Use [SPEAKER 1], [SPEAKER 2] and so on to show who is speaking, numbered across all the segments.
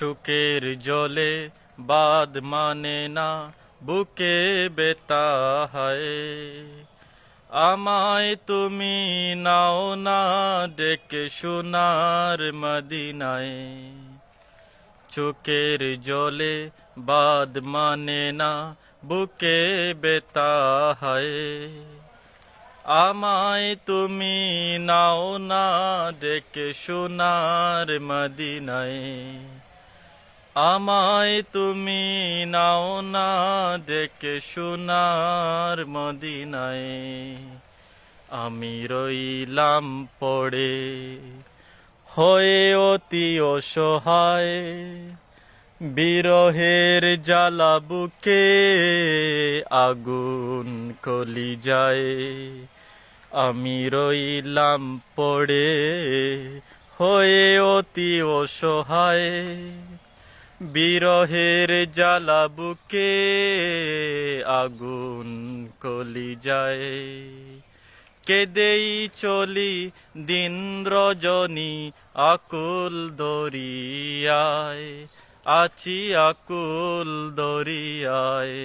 [SPEAKER 1] চোখের জলে বাদ মানে না, বুকে বেতা হয়। আমায় তুমি নাও না ডেকে সোনার মদিনায়। চোখের জলে বাদ মানে না, বুকে বেতা হয়। আমায় তুমি নাও না ডেকে সোনার মদিনায়। আমায় তুমি নাও না ডেকে সোনার মদিনায়। আমি রইলাম পড়ে, হয়ে অতি অসহায়। বিরহের জ্বালা বুকে আগুন কলি যায় আমি রইলাম পড়ে, হয়ে অতি অসহায়। বিরহের জ্বালা বুকে আগুন কলি যায়। কেদেই চলি দিন রজনী আকুল দরিয়ায়, আছি আকুল দরিয়ায়।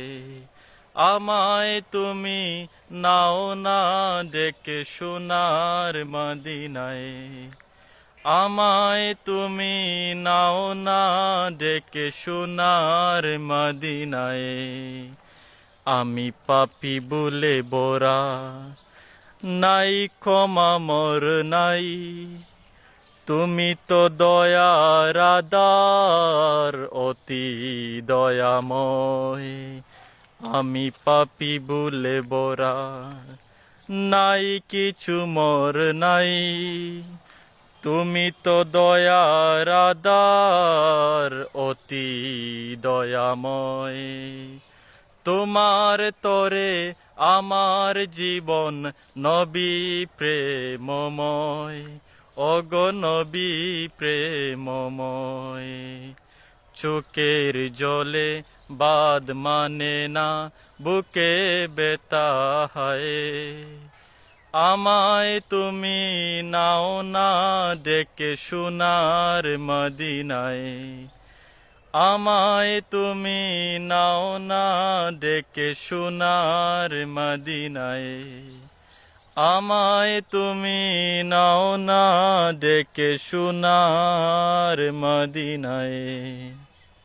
[SPEAKER 1] আমায় তুমি নাও না ডেকে সোনার মদিনায়। আমায় তুমি নাও না ডেকে সোনার মদিনায়। আমি পাপি বলে বোরা, নাই ক্ষমা মর নাই। তুমি তো দয়ার আদার, অতি দয়াময়। আমি পাপি বলে বোরা, নাই কিছু মর নাই। তুমি তো দয়ার আদার, অতি দয়াময়। তোমার তরে আমার জীবন নবী প্রেমময়, অগ নবী প্রেমময়। চোখের জলে বাদ মানে না, বুকে বেতা হয়। আমায় তুমি নাও না ডেকে সোনার মদিনায়। আমায় তুমি নাও না ডেকে সোনার মদিনায়। আমায় তুমি নাও না ডেকে সোনার মদিনায়।